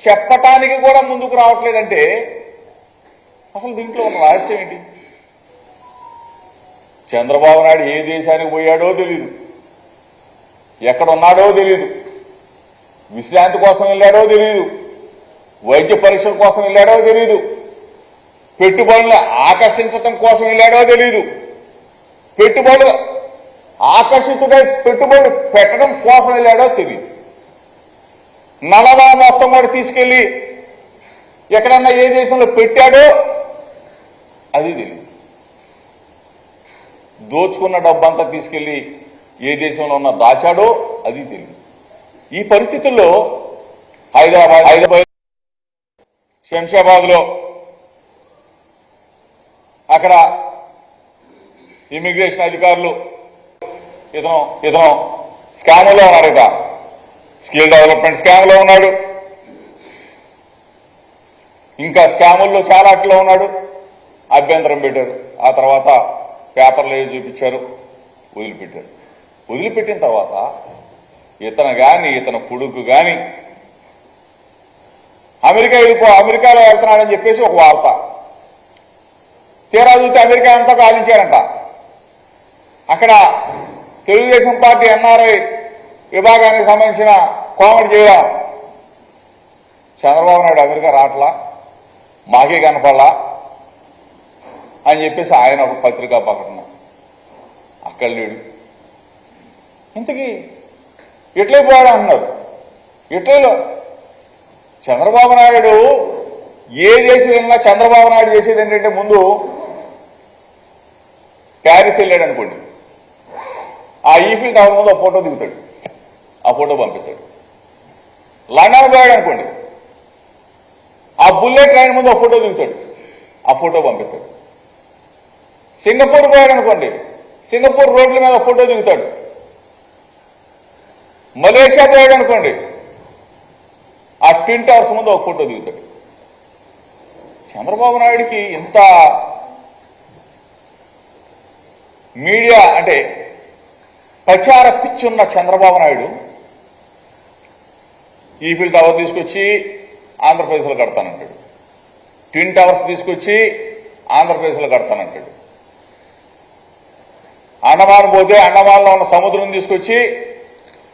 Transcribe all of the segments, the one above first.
చెప్పటానికి కూడా ముందుకు రావట్లేదంటే అసలు దీంట్లో ఉన్న రహస్యం ఏంటి? చంద్రబాబు నాయుడు ఏ దేశానికి పోయాడో తెలియదు ఎక్కడ ఉన్నాడో తెలియదు విశ్రాంతి కోసం వెళ్ళాడో తెలియదు వైద్య పరీక్షల కోసం వెళ్ళాడో తెలియదు పెట్టుబడులు ఆకర్షించటం కోసం వెళ్ళాడో తెలియదు పెట్టుబడులు ఆకర్షితుడై పెట్టుబడులు పెట్టడం కోసం వెళ్ళాడో తెలియదు నలభై మొత్తం కూడా తీసుకెళ్ళి ఎక్కడన్నా ఏ దేశంలో పెట్టాడో అది తెలియదు. దోచుకున్న డబ్బంతా తీసుకెళ్ళి ఏ దేశంలో ఉన్న దాచాడో అది తెలియదు. ఈ పరిస్థితుల్లో హైదరాబాద్ హైదరాబాద్ శంషాబాద్లో అక్కడ ఇమిగ్రేషన్ అధికారులు ఇతను ఇతను స్కామ్లో ఉన్నాడు కదా స్కిల్ డెవలప్మెంట్ స్కామ్లో ఉన్నాడు. ఇంకా స్కాముల్లో చాలా అట్లా ఉన్నాడు. అభ్యంతరం పెట్టారు. ఆ తర్వాత పేపర్లు ఏవి చూపించారు? వదిలిపెట్టారు. వదిలిపెట్టిన తర్వాత ఇతను కానీ ఇతను కొడుకు కానీ అమెరికా వెళ్ళిపో అమెరికాలో వెళ్తున్నాడని చెప్పేసి ఒక వార్త. తీరా చూస్తే అమెరికా అంతా కాలించారంట అక్కడ తెలుగుదేశం పార్టీ ఎన్ఆర్ఐ విభాగానికి సంబంధించిన కోమటి చేయడం చంద్రబాబు నాయుడు అమెరికా రావట్లా? మాకే కనపడలా? అని చెప్పేసి ఆయన ఒక పత్రికా ప్రకటన. అక్కడ లేడు. ఇంతకీ ఇటలీ పోయాడు అంటున్నారు ఇటలీలో చంద్రబాబు నాయుడు ఏ దేశం వెళ్ళినా చంద్రబాబు నాయుడు చేసేది ఏంటంటే ముందు ప్యారిస్ వెళ్ళాడు అనుకోండి. ఆ ఈఫిల్ టవర్ ముందు ఫోటో దిగుతాడు. ఆ ఫోటో పంపిస్తాడు. లండన్ పోయాడు అనుకోండి. ఆ బుల్లెట్ ట్రైన్ ముందు ఒక ఫోటో దిగుతాడు. ఆ ఫోటో పంపిస్తాడు. సింగపూర్ పోయాడు అనుకోండి. సింగపూర్ రోడ్ల మీద ఫోటో దిగుతాడు. మలేషియా పోయాడు అనుకోండి. ఆ ట్విన్ టవర్స్ ముందు ఒక ఫోటో దిగుతాడు. చంద్రబాబు నాయుడికి ఇంత మీడియా అంటే ప్రచార పిచ్చి ఉన్న చంద్రబాబు నాయుడు ఈఫిల్ టవర్ తీసుకొచ్చి ఆంధ్రప్రదేశ్లో కడతానంటాడు. ట్విన్ టవర్స్ తీసుకొచ్చి ఆంధ్రప్రదేశ్లో కడతానంటాడు. అండమాన్ పోతే అండమాన్లో ఉన్న సముద్రం తీసుకొచ్చి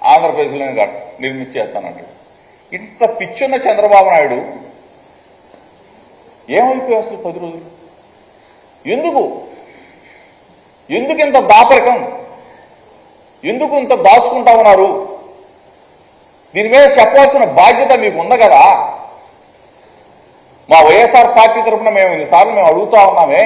ఆంధ్రప్రదేశ్లో నిర్మించేస్తానంటాడు ఇంత పిచ్చున్న చంద్రబాబు నాయుడు ఏమైపోయి అసలు పది రోజులు? ఎందుకు? ఎందుకు ఇంత దాపరికం? ఎందుకు ఇంత దాచుకుంటా ఉన్నారు? దీని మీద చెప్పాల్సిన బాధ్యత మీకు ఉంది కదా? మా వైఎస్ఆర్ పార్టీ తరఫున మేము ఇన్నిసార్లు మేము అడుగుతా ఉన్నామే.